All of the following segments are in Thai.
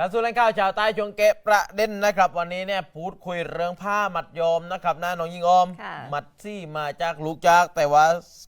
การสู้แรงข่าวชาวใต้ชวงเกะประเด็นนะครับ วันนี้เนี่ยพูดคุยเรื่องผ้ามัดยอมนะครับหน้าน้องยิงออมค่ะมัดซี่มาจากลูกจาก แต่ว่า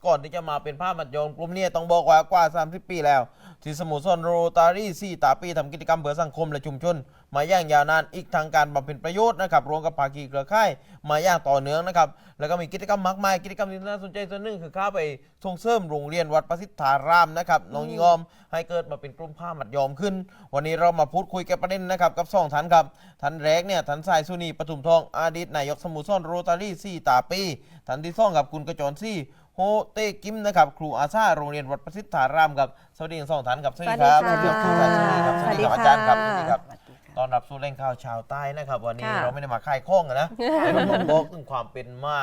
ก่อนที่จะมาเป็นผ้ามัดยอมกลุ่มเนี้ต้องบอกว่ากว่า 30 ปีแล้ว ที่สมุทรสอนโรตารี่ซี่ตาปีทำกิจกรรมเพื่อสังคมและชุมชน มาอย่างยาวนานอีกทางการบำเพ็ญประโยชน์นะครับรวมกับภาคีเครือข่ายมาอย่างต่อเนื่องนะครับแล้วก็มีกิจกรรมมากมายกิจกรรมที่น่าสนใจส่วนหนึ่งคือเข้าไปส่งเสริมโรงเรียนวัดประสิทธารามนะครับน้องยิงออมให้เกิดมาเป็นกลุ่มผ้ามัดยอมขึ้น วันนี้เรามาพูดคุยกับประเด็นนะครับกับสองท่านครับท่านแรกเนี่ยท่านสายสุนีปทุมทองอดีตนายกสมุทรสอนโรตารี่ซี่ตาปีท่านที่สองกับคุณกระจรซี่โฮเต้กิมนะครับครูอาซาโรงเรียนวัดประสิทธารามครับสวัสดีทั้งสองท่านครับสวัสดีครับสวัสดีค่ะสวัสดีครับสวัสดีครับสวัสดีค่ะอาจารย์ครับสวัสดีครับ ตอนรับสู่แหล่งข่าวชาวใต้นะครับ วันนี้ค่ะ เราไม่ได้มาค่ายข้องกันนะแต่เราต้องบอกถึงความเป็นมา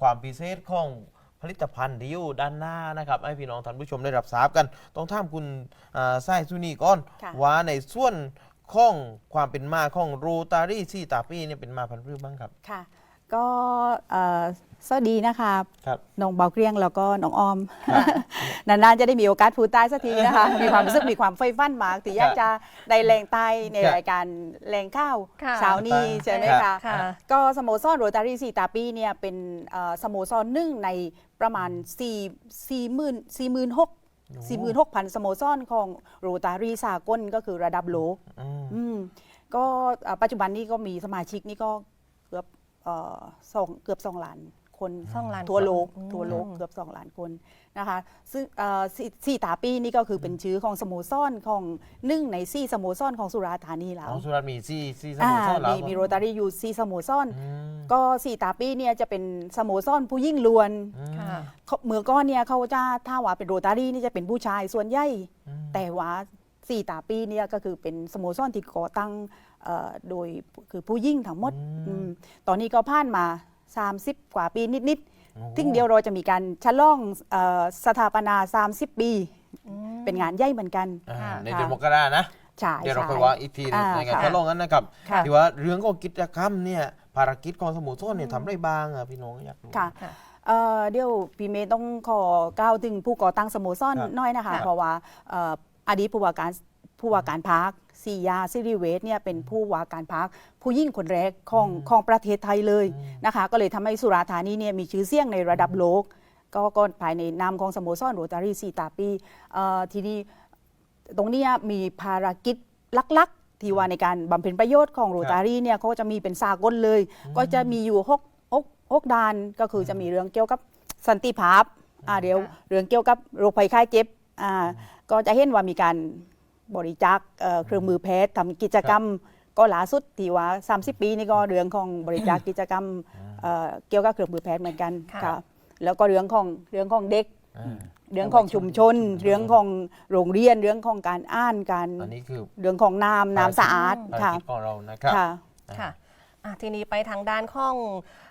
ความพิเศษของผลิตภัณฑ์ที่อยู่ด้านหน้านะครับให้พี่น้องท่านผู้ชมได้รับทราบกัน ต้องถามคุณอ่าสายสุนีก่อน ค่ะ ว่าในส่วนของความเป็นมาของโรตารี่ซี่ตาปี้เนี่ยเป็นมาพันธุ์พืชบ้างครับ ค่ะ ก็เอ่อสวัสดีนะคะครับน้องเบาเกรียงแล้วก็น้องออม นานๆจะได้มีโอกาสพูดใต้สักทีนะคะ มีความรู้สึกมีความไฟฟันมากที่อยากจะได้แรงใต้ในครับรายการแรงข้าวค่ะ เช้านี้ใช่ไหมครัคะบค่ะ ก็สโมสรโรตารี่สีตาปีเนี่ยเป็นเอ่อสโมสรหนึ่งในประมาณ4 4 0 0 0 4 6 0 0 4 6 0 0 สโมสรของโรตารี่สากลก็คือระดับโลก อืม อืมก็เอ่อปัจจุบันนี้ก็มีสมาชิกนี่ก็ เกือบเอ่อสองเกือบสองล้านคนสองล้านทั่วโลกคนทั่วโลกอืมเกือบสองล้านคนนะคะซึ่งเอ่อสี่สี่ตาปีนี่ก็คือเป็นชื่อของสโมสรของหนึ่งในสี่สโมสรของสุราษฎร์ธานีแล้ขวองสุราษฎร์มีซี่ซี่สอ่ามุทรสอนแล้มีวมีโรตารี่อยู่สี่สโมสร อืมก็สี่ตาปีเนี่ยจะเป็นสโมสรผู้ยิ่งล้วนอืมค่ะ เขาเมื่อก่อนเนี่ยเขาจะถ้าว่าเป็นโรตารี่นี่จะเป็นผู้ชายส่วนใหญ่ อืมแต่ว่าสี่ตาปีเนี่ยก็คือเป็นสโมสรที่ก่อตั้งเอ่อ โดยคือผู้ยิ่งทั้งหมดอืมอืมตอนนี้ก็ผ่านมา 30 กว่าปีนิดโอ้ๆถึงเดียวเราจะมีการฉลองเอ่อสถาปนา 30 ปี เป็นงานใหญ่เหมือนกันอ่าค่ะในเดือนมกรานะใช่เดี๋ยวเราใช่ค่อยว่าอีกทีหนึงอ่าในงานค่ะทดลองนั้นนะครับค่ะที่ว่าเรื่องของกิจกรรมเนี่ยภารกิจของสมุทรสอนเนี่ยทำได้บ้างอะพี่น้องอยากรู้ค่ะค่ะเอ่อเดี๋ยวพี่เมย์ต้องขอกล่าวถึงผู้ก่อตั้งสโมสรครับน้อยนะคะครับเพราะว่าเอ่ออดีตผู้ว่าการ ผู้ว่าการพักซียาซิริเวสเนี่ยเป็นผู้ว่าการพักผู้ยิ่งคนแรกของของประเทศไทยเลยนะคะ ก็เลยทำให้สุราษฎร์ธานีเนี่ยมีชื่อเสียงในระดับโลก ก็ก็ภายในนามของสโมสรโรตารีซีตาปีเอ่อทีนี้ตรงเนี้ยมีภารกิจลักๆ ที่ว่าในการบำเพ็ญประโยชน์ของโรตารีเนี่ยเขาจะมีเป็นสากลเลย ก็จะมีอยู่หกหกหกด้านก็คือจะมีเรื่องเกี่ยวกับสันติภาพอ่าเดี๋ยวเรื่องเกี่ยวกับโรคภัยไข้เจ็บอ่าก็จะเห็นว่ามีการ บริจาคเอ่อเครื่องมือแพทย์ทำกิจกรรมก็ล่าสุดที่ว่า 30 ปีนี่ก็เรื่องของบริจาคกิจกรรมเอ่อเกี่ยวกับเครื่องมือแพทย์เหมือนกันค่ะค่ะแล้วก็เรื่องของเรื่องของเด็กอ่าเรื่องของชุมชน เรื่องของโรงเรียนเรื่องของการอ่านการอันนี้คือเรื่องของน้ำน้ำสะอาดภารค่ะกิจของเรานะครับค่ะค่ะ อะทีนี้ไปทางด้านของ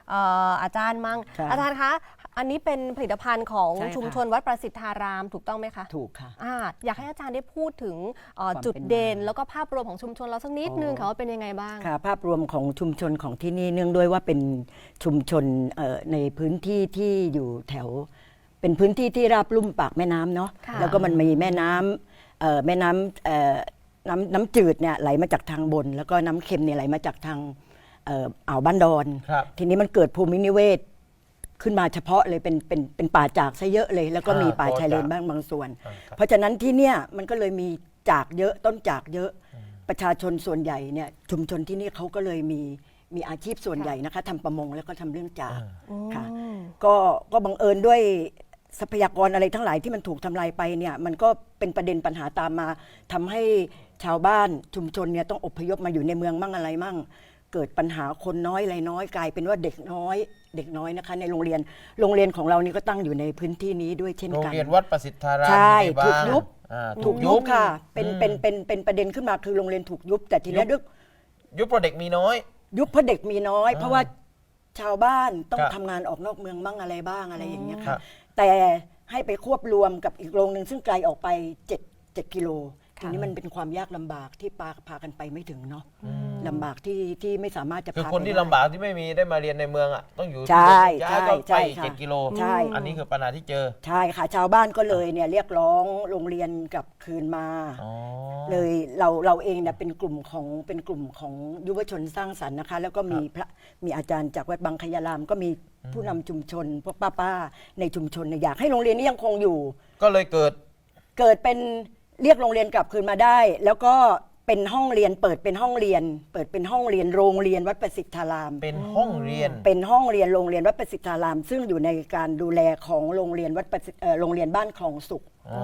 เอ่ออาจารย์มั่งค่ะอาจารย์คะ อันนี้เป็นผลิตภัณฑ์ของใช่ค่ะ ชุมชนวัดประสิทธารามถูกต้องไหมคะถูกค่ะ อ่าอยากให้อาจารย์ได้พูดถึงเอ่อความจุดเป็นมาเด่นแล้วก็ภาพรวมของชุมชนเราสักนิดนึงอ๋อ ค่ะว่าเป็นยังไงบ้าง ค่ะภาพรวมของชุมชนของที่นี่เนื่องด้วยว่าเป็นชุมชนเอ่อในพื้นที่ที่อยู่แถว เป็นพื้นที่ที่ราบลุ่มปากแม่น้ำเนาะค่ะ แล้วก็มันมีแม่น้ำเอ่อแม่น้ำเอ่อน้ำน้ำจืดเนี่ยไหลมาจากทางบน แล้วก็น้ำเค็มเนี่ยไหลมาจากทาง เอ่ออ่าวบ้านดอน ครับ ทีนี้มันเกิดภูมินิเวศ ขึ้นมาเฉพาะเลยเป็นเป็นเป็นป่าจากซะเยอะเลย แล้วก็มีอ่าป่าชายเลนป่าจากบ้างบางส่วน อ่าครับ เพราะฉะนั้นที่เนี่ยมันก็เลยมีจากเยอะต้นจากเยอะประชาชนส่วนใหญ่เนี่ยชุมชนที่นี่เขาก็เลยมีมีอาชีพส่วนใหญ่นะคะทำประมงแล้วก็ทำเรื่องจากค่ะ ก็ก็บังเอิญด้วยทรัพยากรอะไรทั้งหลายที่มันถูกทำลายไปเนี่ยมันก็เป็นประเด็นปัญหาตามมาทำให้ชาวบ้านชุมชนเนี่ยต้องอพยพมาอยู่ในเมืองมั่งอะไรมั่ง เกิดปัญหาคนน้อยอะไรน้อยกลายเป็นว่าเด็กน้อย เด็กน้อยนะคะ ในโรงเรียนโรงเรียนของเรานี่ก็ตั้งอยู่ในพื้นที่นี้ด้วยเช่นโรงกัน เรียนวัดประสิทธารามใช่มีอะไรบ้างถูกยุบ อ่าถูกยุบ ค่ะ เป็นอืมเป็นเป็นเป็นประเด็นขึ้นมาคือโรงเรียนถูกยุบ แต่ทีเนี้ยยุบ ด้วยยุบเพราะเด็กมีน้อย ยุบเพราะเด็กมีน้อยอ่าเพราะว่าชาวบ้านต้องครับทำงานออกนอกเมืองบ้างอะไรบ้างอะไรอย่างเงี้ยครัค่ะ บ แต่ให้ไปควบรวมกับอีกโรงหนึ่งซึ่งไกลออกไป7 7กิโล ทีนี้มันเป็นความยากลำบากที่ปาพากันไปไม่ถึงเนาะลำบากที่ที่ไม่สามารถจะคือพาคนไปที่ได้ ลำบากที่ไม่มีได้มาเรียนในเมืองอะต้องอยู่ใช่ย้ายก็ใช่ไปค่ะเจ็ดกิโลใช่ อันนี้คือปัญหาที่เจอใช่ค่ะชาวบ้านก็เลยเนี่ยเรียกร้องโรงเรียนกลับคืนมา อ๋อ เลยเราเราเองเนี่ยเป็นกลุ่มของเป็นกลุ่มของยุวชนสร้างสรรค์นะคะ แล้วก็มีพระมีอาจารย์จากวัดบางขยาราม ก็มีผู้นำชุมชนพวกป้าๆในชุมชนเนี่ยอยากให้โรงเรียนนี้ยังคงอยู่ ก็เลยเกิด เกิดเป็น เรียกโรงเรียนกลับคืนมาได้ แล้วก็เป็นห้องเรียนเปิดเป็นห้องเรียน เปิดเป็นห้องเรียนโรงเรียนวัดประสิทธาราม เป็นห้องเรียน เป็นห้องเรียนโรงเรียนวัดประสิทธาราม ซึ่งอยู่ในการดูแลของโรงเรียนวัดประสิทธิ์เอ่อโรงเรียนบ้านคลองสุขอ๋อ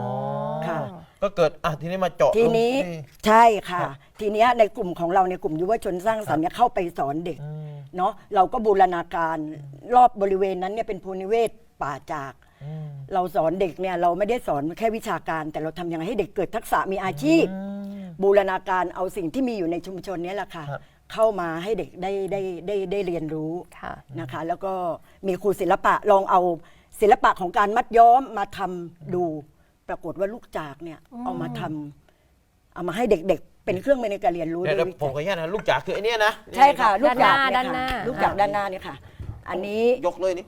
ค่ะ ก็เกิด อะ ทีนี้มาเจาะทีนี้ลงที่ ใช่ค่ะ ครับ ทีเนี้ยในกลุ่มของเราในกลุ่มยุวชนสร้างสรรค์เนี่ยเข้าไปสอนเด็ก อืม เนาะเราก็บูรณาการรอบบริเวณนั้นเนี่ยเป็นภูนิเวศป่าจากอืม เราสอนเด็กเนี่ยเราไม่ได้สอนแค่วิชาการ แต่เราทำยังไงให้เด็กเกิดทักษะมีอาชีพ บูรณาการเอาสิ่งที่มีอยู่ในชุมชนเนี้แหละค่ะ ครับ เข้ามาให้เด็กได้ได้ได้ได้เรียนรู้ค่ะ นะคะ แล้วก็มีครูศิลปะลองเอาศิลปะของการมัดย้อมมาทำดู ปรากฏว่าลูกจากเนี่ยเอามาทำเอามาให้เด็กๆ เป็นเครื่องมือในการเรียนรู้เดี๋ยวโดเดี๋ยยววิผมจัขอย อนุญาตนะลูกจ๋าคือไอ้เนี่ยนะใช่ค่ะ ลูกจากด้านหน้าเยค่ะด้านหน้าลูกจากด้านหน้าเนี่ยค่ะ อันนี้ ยกเลยนี่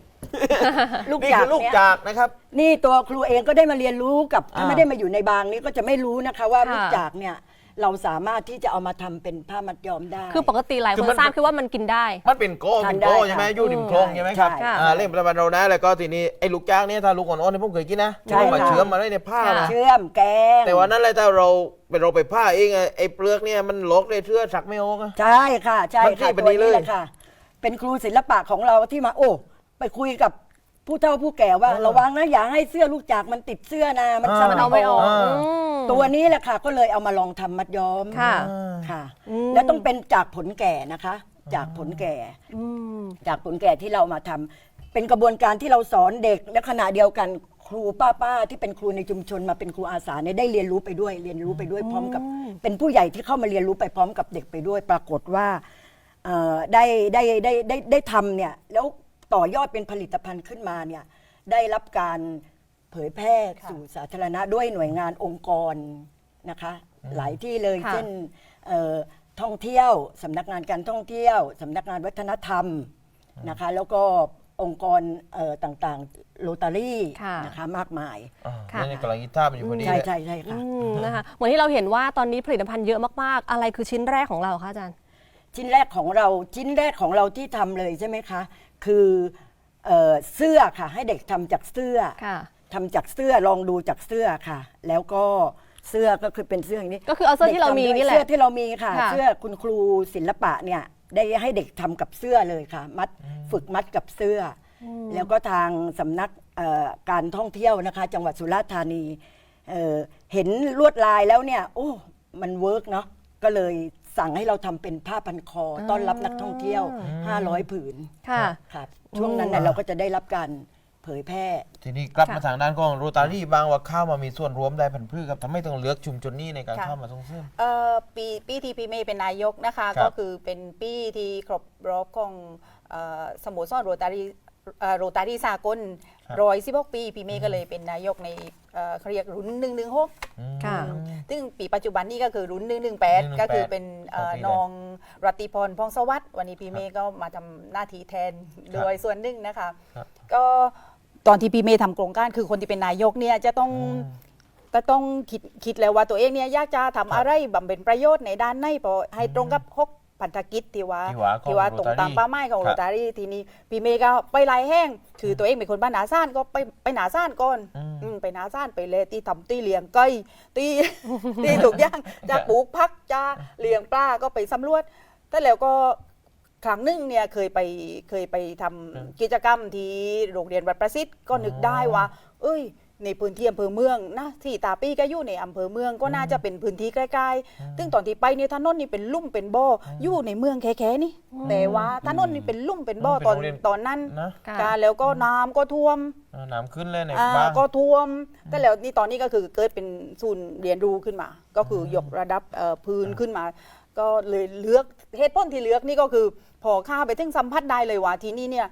ลูกนี่จากคือลูกเนี่ยจากนะครับ นี่ตัวครูเองก็ได้มาเรียนรู้กับถ้าอ่า ไม่ได้มาอยู่ในบางนี้ก็จะไม่รู้นะคะว่าค่ะ ลูกจากเนี่ยเราสามารถที่จะเอามาทำเป็นผ้ามัดย้อมได้ คือปกติหลายคืคอมันนทราบคือว่ามันกินได้ มันเป็นโก้ทาเป็นนได้โก้ค่ะใช่ไหมอยู่ริมคลองใช่ไหมครับใช่อ่าเล่นประมาณเรานะแล้วก็ทีนี้ไอ้ลูกจ้างเนี่ยถ้าลูกอ่อนๆเนี่ยผมเคยกินนะใช่ที่มาค่ะ เชื่อมมาได้ในผ้าค่ะ นะเชื่อมแกงแต่ว่านั้นแหละถ้าเราเป็นเราไปผ้าเองอะไอ้เปลือกเนี่ยมันลอกได้เชื่อสักไม่ออกอะ ใช่ค่ะ ใช่มันค่ะที่เป็นตัวนี้เลนี้ยแหละค่ะ เป็นครูศิลปะของเราที่มาโอ้ ไปคุยกับผู้เฒ่าผู้แก่ว่า ระวังนะอย่าให้เสื้อลูกจากมันติดเสื้อนะมันอ่าซ้ำมันเอาไม่ออกอ่าอืม ตัวนี้แหละค่ะ ก็เลยเอามาลองทำมัดย้อมค่ะ ค่ะ อืมแล้วต้องเป็นจากผลแก่นะคะ จากผลแก่ อืม จากผลแก่ที่เรามาทำเป็นกระบวนการที่เราสอนเด็กและขณะเดียวกันครูป้าป้าๆที่เป็นครูในชุมชนมาเป็นครูอาสาเนี่ยได้เรียนรู้ไปด้วย เรียนรู้ไปด้วยพร้อมกับ เป็นผู้ใหญ่ที่เข้ามาเรียนรู้ไปพร้อมกับเด็กไปด้วย ปรากฏว่าเอ่อได้ได้ได้ได้ได้ทำเนี่ยแล้ว ต่อยอดเป็นผลิตภัณฑ์ขึ้นมาเนี่ยได้รับการเผยแพร่สู่สาธารณะด้วยหน่วยงานองค์กรนะคะ หลายที่เลยค่ะ เช่นเอ่อท่องเที่ยวสำนักงานการท่องเที่ยวสำนักงานวัฒนธรรมนะคะ แล้วก็องค์กรเอ่อต่างๆโรตารี่ค่ะ นะคะมากมาย อ่าค่ะนี่กำลังกีตาร์มันอยู่พอดีใช่เลยใช่ใช่ค่ะ อืมนะคะเหมือนที่เราเห็นว่าตอนนี้ผลิตภัณฑ์เยอะมากๆ อะไรคือชิ้นแรกของเราคะอาจารย์ ชิ้นแรกของเราชิ้นแรกของเราที่ทำเลยใช่ไหมคะ คือเอ่อเสื้อค่ะ ให้เด็กทำจากเสื้อค่ะ ทำจากเสื้อลองดูจากเสื้อค่ะ แล้วก็เสื้อก็คือเป็นเสื้ออย่างนี้ก็คือเอาเสื้อที่เรามีนี่แหละเสื้อที่เรามีค่ะ ค่ะ เสื้อคุณครูศิลปะเนี่ยได้ให้เด็กทำกับเสื้อเลยค่ะ มัดฝึกมัดกับเสื้ออแล้วก็ทางสำนักเอ่อการท่องเที่ยวนะคะ จังหวัดสุราษฎร์ธานีเอ่อเห็นลวดลายแล้วเนี่ย โอ้ มันเวิร์กเนาะก็เลย สั่งให้เราทำเป็นผ้าพันคออต้อนรับนักท่องเที่ยว 500 ผืนค่ะ ครับช่วงนั้นเนี่ยเราก็จะได้รับการเผยแพร่ ทีนี้กลับค่ะมาทางด้านของโรตารี่บางว่าเข้ามามีส่วนร่วมได้พันธุ์พืชครับทำให้ต้องเลือกชุมชนนี้ในการค่ะ เข้ามาส่งเสริม เอ่อปีปีที่พี่เมย์เป็นนายกนะคะ ครับก็คือเป็นปีที่ครบรอบของเอ่อสโมสรโรตารี โรตารีสากลครับ ร้อยสิบหกปี พี่เมย์ก็เลยเป็นนายกในเอ่อเขาเรียกรุ่นหนึ่งหนึ่งหกอืม ค่ะ ซึ่งปีปัจจุบันนี้ก็คือรุ่นหนึ่งหนึ่งแปด118ก็คือเป็นเอ่อของปีเลยน้องรัตติพรพองสวัสดิ์วันนี้พี่เมย์ก็มาทำหน้าที่แทนโดยส่วนหนึ่งนะคะ ครับ ก็ตอนที่พี่เมย์ทำโครงการคือคนที่เป็นนายกเนี่ยจะต้องก็ต้องคิดคิดแล้วว่าตัวเองเนี่ยอยากจะทำอะไรบำเพ็ญประโยชน์ในด้านไหนพอให้ตรงกับหก พันธกิจที่ว่าที่ว่าของที่ว่าตรงตาม Rotary เป้าหมายของคโรรับ ตารี่ทีนี้พี่เมย์ก็ไปลายแห้งคือตัวเองเป็นคนบ้านหนาซ่านก็ไปไปหนาซ่านก่อนอืม อืมไปหนาซ่านไปเลยตีทำตีเลี้ยงไก่ตีตีถูกอย่างจะปลูกพักจะเลี้ยงปลาก็ไปสำรวจแต่แล้วก็ครั้งหนึ่งเนี่ยเคยไปเคยไปทำกิจกรรมที่โรงเรียนวัดประสิทธิ์ก็นึกได้ว่า เอ้ย ในพื้นที่อำเภอเมืองนะที่ตาปี้ก็อยู่ในอำเภอเมืองก็น่าจะเป็นพื้นที่ใกล้ๆซึ่งตอนที่ไปเนี่ยถนนนี่เป็นลุ่มเป็นบ่ออยู่ในเมืองแค่ๆนี่แต่ว่าถนนนี่เป็นลุ่มเป็นบ่อเป็นตอนโรงเรียนตอนนั้นนะค่ะการแล้วก็น้ำก็ท่วมอ่าน้ำขึ้นเลยในอ่าบ้านก็ท่วมแต่แล้วนี่ตอนนี้ก็คือเกิดเป็นศูนย์เรียนรู้ขึ้นมา ก็คือยกระดับเอ่อพื้นขึ้นมา ก็เลยเลือกเหตุผลที่เลือกนี่ก็คือพอข้าไปถึงสัมผัสได้เลยว่าที่นี่เนี่ย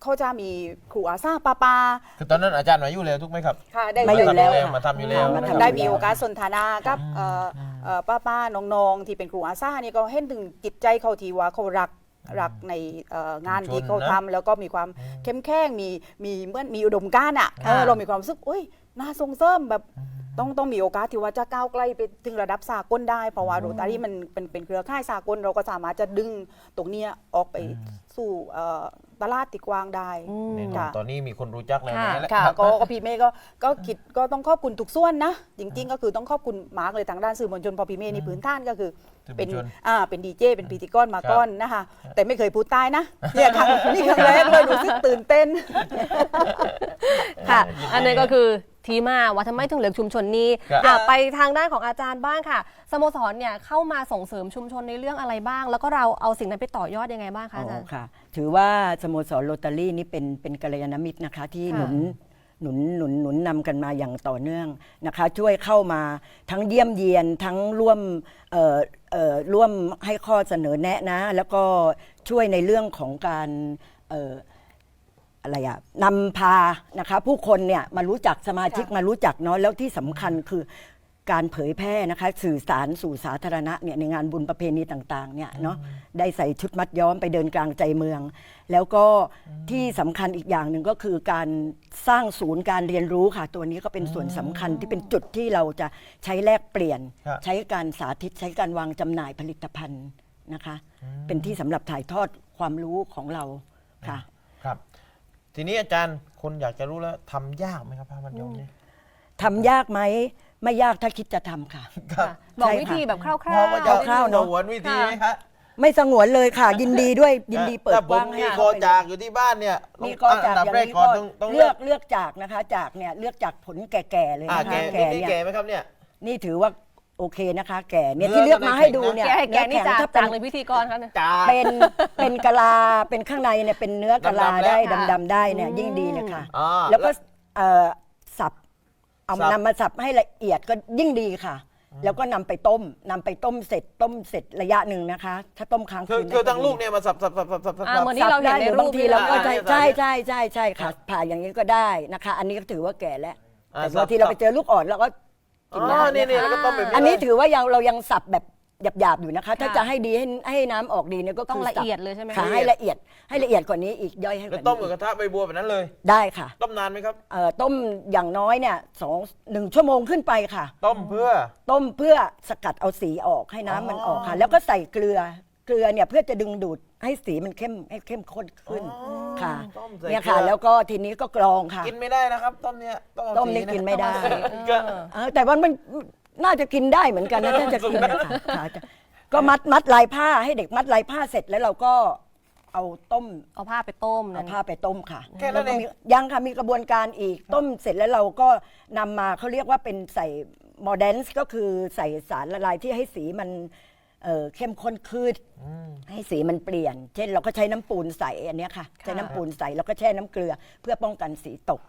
เอ่อเขาจะมีครูอาซาปาปา คือตอนนั้นอาจารย์มาอยู่แล้วทุกไหมครับ ค่ะได้มาอยู่แล้ว มาทำอยู่แล้วมามาทำทำได้อยู่มีแล้วโอกาสสนทนากับเอ่อเอ่อป้าป้าๆน้องๆ ที่เป็นครูอาซานี่ก็เห็นถึงจิตใจเขาทีว่าเขารักรักในเอ่องานชุมชนที่เขานะทำแล้วก็มีความเข้มแข็งมีมีเหมื่อนมีอุดมการณ์อะเออค่ะเรามีความรู้สึกอุ้ยน่าส่งเสริมแบบต้องต้องมีโอกาสที่ว่าจะก้าวใกล้ไปถึงระดับสากลได้ เพราะว่าโรตารี่มันเป็นเป็นเครือข่ายสากลเราก็สามารถจะดึงตรงเนี้ยออกไป สู่เอ่อตลาดที่กว้างได้ อืม แน่นอนค่ะ ตอนนี้มีคนรู้จักแล้วค่ะนี่แหละค่ะรับก็ก็พี่เมย์ก็ก็คิดก็ต้องขอบคุณทุกส่วนนะ จริง ๆ ก็คือต้องขอบคุณมาร์กเลยทางด้านสื่อมวลชนพอพี่เมย์นี่พื้นท่านก็คือสื่อมวลเป็นชนอ่าเป็นดีเจเป็นพิธีกรมาครับก่อนนะคะ แต่ไม่เคยพูดใต้นะเนี่ยครั้งนี่ครั้งแรกเลยรู้สึกตื่นเต้น ค่ะ อันนี้ก็คือ ที่มาว่าทำไมถึงเลือกชุมชนนี้ครับอะไปทางด้านของอาจารย์บ้างค่ะสโมสรเนี่ยเข้ามาส่งเสริมชุมชนในเรื่องอะไรบ้าง แล้วก็เราเอาสิ่งนั้นไปต่อยอดยังไงบ้างคะอาจารย์อ๋อค่ะ ถือว่าสโมสรโรตารี่นี่เป็นเป็นกัลยาณมิตรนะคะ ที่ค่ะ หนุนหนุนหนุนหนุนนำกันมาอย่างต่อเนื่องนะคะ ช่วยเข้ามาทั้งเยี่ยมเยียนทั้งร่วมเอ่อเอ่อร่วมให้ข้อเสนอแนะนะ แล้วก็ช่วยในเรื่องของการเอ่อ อะไรอะนำพานะคะ ผู้คนเนี่ยมารู้จักสมาชิกมารู้จักเนาะแล้วที่สำคัญคือการเผยแพร่นะคะ สื่อสารสู่สาธารณะเนี่ยในงานบุญประเพณีต่างๆเนี่ยเนาะได้ใส่ชุดมัดย้อมไปเดินกลางใจเมือง แล้วก็ที่สำคัญอีกอย่างหนึ่งก็คือการสร้างศูนย์การเรียนรู้ค่ะ ตัวนี้ก็เป็นส่วนสำคัญที่เป็นจุดที่เราจะใช้แลกเปลี่ยน ครับ ใช้การสาธิตใช้การวางจำหน่ายผลิตภัณฑ์นะคะ เป็นที่สำหรับถ่ายทอดความรู้ของเราค่ะ ครับ ทีนี้อาจารย์คนอยากจะรู้แล้วทำยากไหมครับผ้ามัดย้อมนี่ทำยากไหมไม่ยากถ้าคิดจะทำค่ะ ครับบอกใช่ค่ะวิธีแบบคร่าวพอว่าจะๆคร่าวๆเนอะหวนวิธีไหมครับไม่สงวนเลยค่ะ ยินดีด้วยยินดีเปิดถ้ากผมว้างให้มีเข้าคอไปจากอยู่ที่บ้านเนี่ยมีก็จากอันดับอย่างแรกนี้ก่อนก็ต้องต้องเลืเลืออกกเลือกจากนะคะ จากเนี่ยเลือกจากผลแก่ๆเลยอ่านะแก่คะแก่นี่เนี่ย แก่ไหมครับเนี่ย นี่ถือว่า โอเคนะคะ แก่เนี่ยเนื้อที่เลือกมาให้ดูเนี่ยแกให้แกนี่เนื้อจากแข็งถ้าเป็จานงเลยพิธีกรคะเนี่ย จ้า เป็นเป็นกะลาเป็นข้างในเนี่ยเป็นเนื้อกะลาดำๆแล้วได้ค่ะ ดำๆได้เนี่ยยิ่งดีเลยค่ะอ่าแล้วก็เอ่อสับเอาสับ นำมาสับให้ละเอียดก็ยิ่งดีค่ะ แล้วก็นำไปต้มนำไปต้มเสร็จต้มเสร็จระยะหนึ่งนะคะ ถ้าต้มค้างคือคืนคือได้ทั้งลูกเนี่ยมาสับสับสับสับสับสับ อ่าเหมือนที่เราเห็นในสับได้รูปบางทีเราก็นี่ใช่แหละใช่ใช่ใช่ใช่ค่ะผ่าอย่างนี้ก็ได้นะคะ อันนี้ก็ถือว่าแก่แล้วอ่าแต่สับางทีเราไปเจอลูกอ่อนเราก็ กินอ๋อได้นี่นี่ะคะแล้วก็ต้มแบบนี้อันนี้เลยถือว่ายังเรายังสับแบบหยาบๆอยู่นะคะ ถ้าค่ะจะให้ดีให้ให้น้ำออกดีเนี่ยก็ต้องคือละสับเอียดเลยใช่ไหมค่ะคะให้ละเอียดให้ละเอียดกว่านี้อีกย่อยให้กแล้วว่าต้มกับนี้กระทะใบบัวแบบนั้นเลย ได้ค่ะต้มนานไหมครับ เอ่อต้มอย่างน้อยเนี่ยสองหนึ่งชั่วโมงขึ้นไปค่ะ ต้มเพื่อ ต้มเพื่อสกัดเอาสีออกให้น้ำมันออกค่ะ แล้วก็ใส่เกลือ เกลือเนี่ยเพื่อจะดึงดูดให้สีมันเข้มให้เข้มข้นขึ้นอ๋อค่ะต้มใส่เนี่ยค่ะ เกลือ แล้วก็ทีนี้ก็กรองค่ะ กินไม่ได้นะครับต้มเนี่ยต้องเอาต้มนี่สีะกินไม่ได้ ก็ เออแต่ว่ามันน่าจะกินได้เหมือนกันนะถ้าจะกินนะคะค่ะจะก็มัดมัดลายผ้าให้เด็กมัดลายผ้าเสร็จแล้วเราก็เอาต้มเอาผ้าไปต้มเอานั่นผ้าไปต้มค่ะแค่นั้นล้วก็เองมียังค่ะมีกระบวนการอีกต้มเสร็จแล้วเราก็นำมาเขาเรียกว่าเป็นใส่โมเดนส์ก็คือใส่สารละลายที่ให้สีมัน เอ่อเข้มข้นขึ้นให้สีมันเปลี่ยน เช่นเราก็ใช้น้ำปูนใสอันเนี้ยค่ะ ใช้น้ำปูนใสแล้วก็แช่น้ำเกลือ เพื่อป้องกันสีตก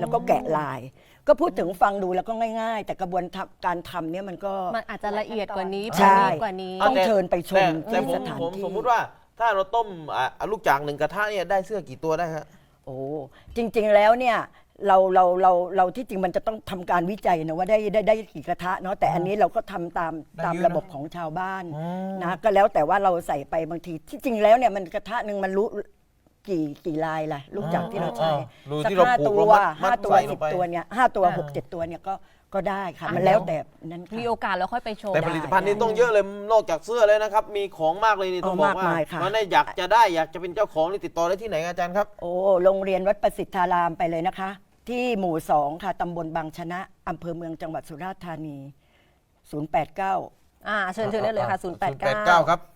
แล้วก็แกะลาย ก็พูดถึงฟังดูแล้วก็ง่ายๆ แต่กระบวนการทำเนี่ยมันก็ มันอาจจะละเอียดกว่านี้ใช่ ประณีตกว่านี้ ต้องแต่เชิญไปชมแต่แต่ที่ผมสถานผมที่ สมมุติว่าถ้าเราต้มอะลูกจากหนึ่งกระทะเนี่ยได้เสื้อกี่ตัวได้ฮะ โอ้จริงๆแล้วเนี่ย เราเราเราเราที่จริงมันจะต้องทำการวิจัยนะว่าได้ได้ได้กี่กระทะเนาะแต่อันนี้เราก็ทำตามได้ตามเยอะระบบนะของชาวบ้านอืมนะก็แล้วแต่ว่าเราใส่ไปบางที ที่จริงแล้วเนี่ยมันกระทะหนึ่งมันรู้กี่กี่ลายล่ะลูกจักรที่เราใช้อ่ารูสักที่เราห้าผูกตัวเรามัดมัดห้าตัวใส่ลสิงบไป ตัวเนี่ยห้าตัวอ่า หกเจ็ดตัวเนี่ยก็ก็ได้ค่ะอะมันแล้วแต่นั้นค่ะ มีโอกาสแล้วค่อยไปชมแต่ผลิตภัณฑ์นี้ต้องเยอะเลยนอกจากเสื้อเลยนะครับ มีของมากเลยนี่ต้องบอกเอามากว่ามายค่ะ มันได้อยากจะได้อยากจะเป็นเจ้าของนี่ติดต่อได้ที่ไหนอาจารย์ครับ โอ้โรงเรียนวัดประสิทธารามไปเลยนะคะ ที่หมู่สองค่ะตำบลบางชนะอำเภอเมืองจังหวัดสุราษฎร์ธานี 089 อ่าเชิญเชิญได้เลยค่ะ0 8 9 089 ครับ 089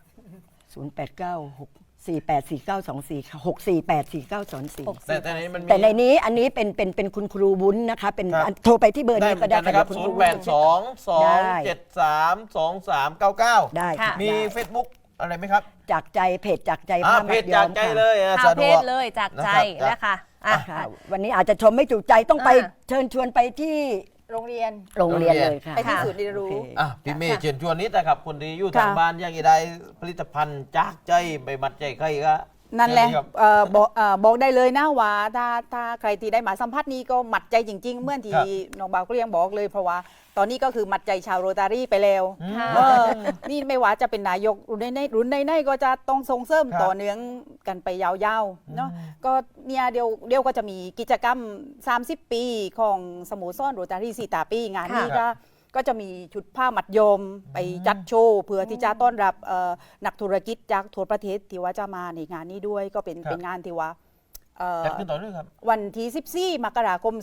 484924ค่ะ6484924 แต่แต่ในนี้มันมีแต่ในนี้อันนี้เป็นเป็นเป็นคุณครูวุ้นนะคะ เป็นครับ อันโทรไปที่เบอร์ได้นี้เหมืก็อนได้กันนะครับคุณ0ครู8วุ้น2ได้2 7 3 2 3 9 9 ได้ค่ะ มีได้ Facebook อะไรไหมครับจากใจเพจจากใจอ่าผ้าเพมัจดย้จาอกมใจค่ะ เลยอะข่าสะวดเพวศกเลยจากใจนะครับ นะคะ อะค่ะวันนี้อาจจะชมไม่จุใจต้องไปอ่าเชิญชวนไปที่โรงเรียน โรงเรียนเลยค่ะ ไปที่ค่ะศูนย์เรียนรู้ โอเค อะพี่เมย์เชิญชวนนิดนะครับคนที่อยู่ทางค่ะ บ้านอยากจะได้ผลิตภัณฑ์จากใจใบมัดใจใครก็ นั่นแหละเชิญเลยครับ เอ่อบอกเอ่อบอกได้เลยนะว่าถ้าถ้าใครที่ได้มาสัมผัสนี้ก็หมัดใจจริง ๆเมื่อที่ครับ น้องบ่าวก็ยังบอกเลยเพราะว่า ตอนนี้ก็คือหมัดใจชาวโรตารี่ไปแล้วค่ะ เออนี่ไม่ว่าจะเป็นนายกรุ่นในๆรุ่นในๆก็จะต้องส่งเสริมครับต่อเนื่องกันไปยาวๆเนาะก็เนี่ยเดี๋ยวเดี๋ยวก็จะมีกิจกรรม 30 ปีของสโมสรโรตารี่สีตาปีงานนี้ค่ะ ก็ก็จะมีชุดผ้ามัดยมไปจัดโชว์เพื่อที่จะต้อนรับเอ่อนักธุรกิจจากทั่วประเทศที่ว่าจะมาในงานนี้ด้วยก็เป็นครับเป็นงานที่ว่าเอ่อจัดขึ้นต่อเนื่องครับ วันที่14มกราคม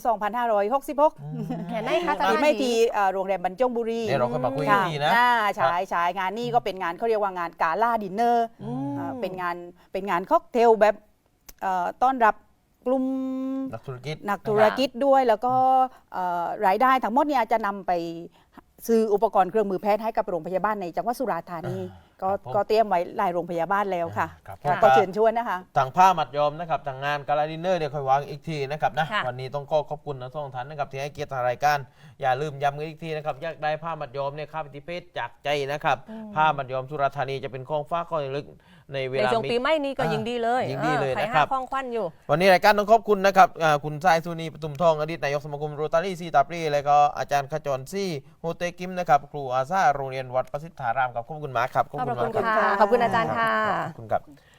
2566แค่ไหนคะอาจารที่ย์ไม่ที่เอ่อโรงแรมบรรจงบุรีเดี๋ยวเราก็มาคุยกัค่ะนทีนะอ่าใช่ใช่งานนี้ก็เป็นงานเขาเรียกว่างานกาล่าดินเนอร์อ่าเป็นงานเป็นงานค็อกเทลแบบเอ่อต้อนรับก ลุ่มนักธุรกิจ นักธุรกิจด้วย แล้วก็เอ่อรายได้ทั้งหมดเนี่ยจะนำไปซื้ออุปกรณ์เครื่องมือแพทย์ให้กับโรงพยาบาลในจังหวัดสุราษฎร์ธานี ก็ครับผม ก็เตรียมไว้หลายโรงพยาบาลแล้วค่ะครับค่ะผมก็เชิญชวนนะคะ ทางผ้ามัดยอมนะครับทางงานกาลาดินเนอร์เดี๋ยวค่อยวางอีกทีนะครับนะค่ะ วันนี้ต้องขอขอบคุณทั้งสองท่านนะครับที่ให้เกียรติทางรายการอย่าลืมย้ำกันอีกทีนะครับอยากได้ผ้ามัดยอมเนี่ยค่าปฏิเพศจากใจนะครับผ้ามัดยอมสุราษฎร์ธานีจะเป็นของฟ้ากของลึกในเวในลาช่วงมีปีใหม่นี้ก็อ่ายิยิงดีเลยยิงดีเลยออใครนะครับห้าคล้องควันอยู่ วันนี้รายการต้องขอบคุณนะครับอ่าคุณทรายสุนีปทุมทองอดีตนายกสมาคมโรตารี่ซีตาปรีแล้วก็อาจารย์ขจรซี่โฮเตกิมนะครับครูอาซาโรงเรียนวัดประสิทธารามครับขอบคุณมากครับขอบพระคุณมากรับค่ะขอบคุณอาจารย์ค่ะ ขอบคุณครับ